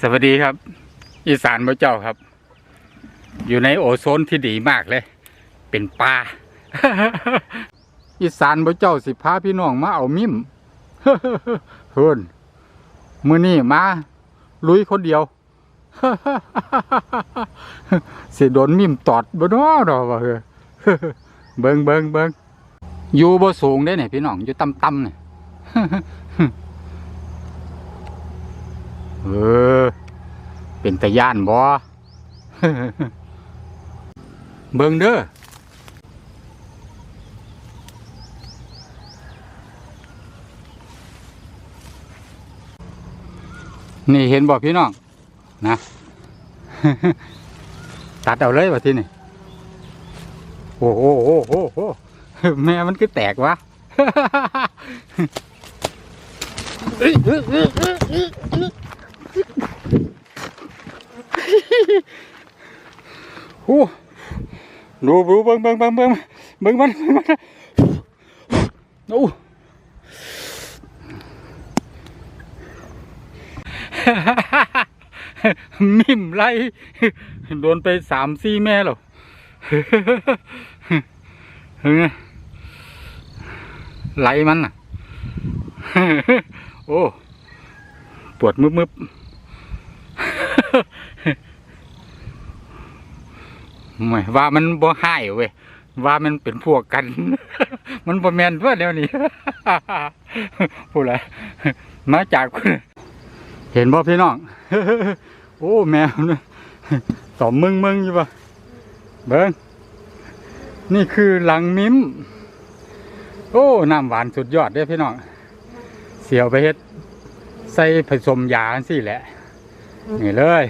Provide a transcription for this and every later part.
สวัสดีครับ อีสานพระเจ้าครับ อยู่ในโอโซนที่ดีมากเลย เป็นป่าอีสานพระเจ้าสิพาพี่น้องมาเอามิมเฮินมือนี่มาลุยคนเดียวสิโดนมิมตอดบ่น้อดอกว่าเฮ้อเบิงเบิงเบิงอยู่บ่สูงได้เนี่ยพี่น้องอยู่ต่ำๆเนี่ย เออ เป็นตะย่านบ่เบิ่งเด้อนี่เห็นบ่พี่น้อง นะ ตัดเอาเลยว่ที่นี่ โอ้โหโอ้โหโอ้โหแม่มันคือแตกวะ โอ้ดูดูเบิ่งเบิ่งเบิ่งเบิ่งเบิ่งมันเบิ่งมันโอ้มิมไล่โดนไปสามสี่แม่หรอเฮ้ยไหลมันอะ โอ้ ปวดมึบมึบ ไม่ว่ามันบ่ให้เว้ยว่ามันเป็นพวกกัน มันบ่แมนว่าเดี๋ยวนี้พูดอะไรมาจากเห็นบ่พี่น้องโอ้แมวเนี่อมมึงมึงอยู่ปะเบิ้งนี่คือหลังมิ้ม โอ้น้ำหวานสุดยอดเด้พี่น้องเสียวไปเฮ็ดใส่ผสมยาสิแหละ นี่เลย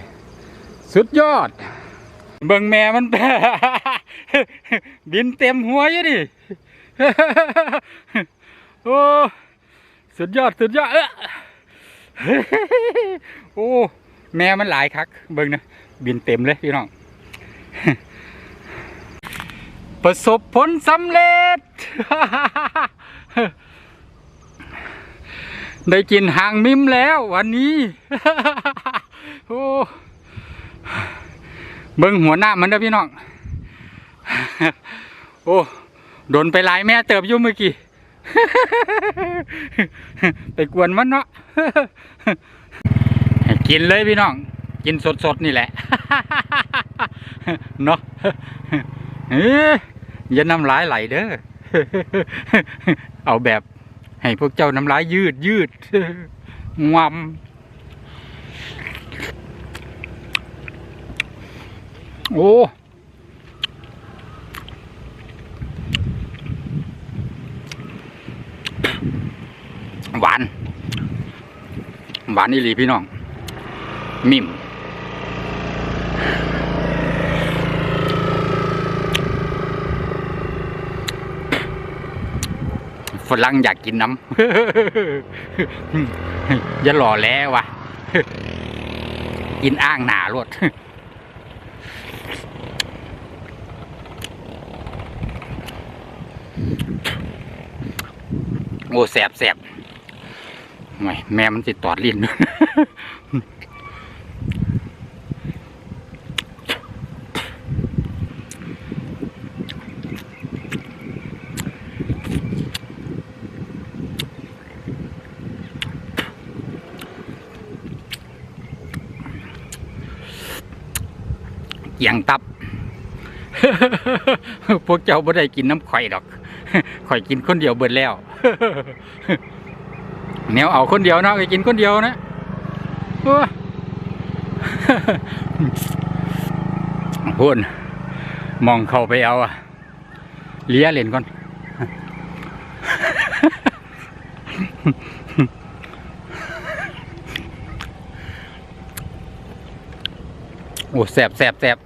สุดยอด เบิ่งแม่มัน บินเต็มหัวอยู่ดิ โอ้สุดยอดสุดยอดเออโอ้แม่มันหลายคัก เบิ่งนะบินเต็มเลยพี่น้อง ประสบผลสำเร็จ ได้กินหางมิมแล้ววันนี้ โอ้ เบิ้งหัวหน้ามันเด้อพี่น้องโอ้โดนไปหลายแม่เติบยู่มเมื่อกี้ไปกวนมันเนาะกินเลยพี่น้อง กินสดๆนี่แหละเนาะเอ้ยอย่าน้ำลายไหลเด้อเอาแบบให้พวกเจ้าน้ำลายยืดยืดงวม โอ้หวาน หวานอีหลีพี่น้อง มิ่มฝรั่งอยากกินน้ำอย่าหล่อแล้ววะ กินอ้างหนาลวด อ้แสบแสบไม่แม่มันติดตอดลิ้นเกียงตับ พวกเจ้าบ่ได้กินน้ำข่อยดอก ข่อยกินคนเดียวเบิดแล้วแนวเอาคนเดียวเนาะก็กินคนเดียวนะพูนมองเข้าไปเอาอะเลี้ยเล่นก่อน โอ้แสบแสบแสบ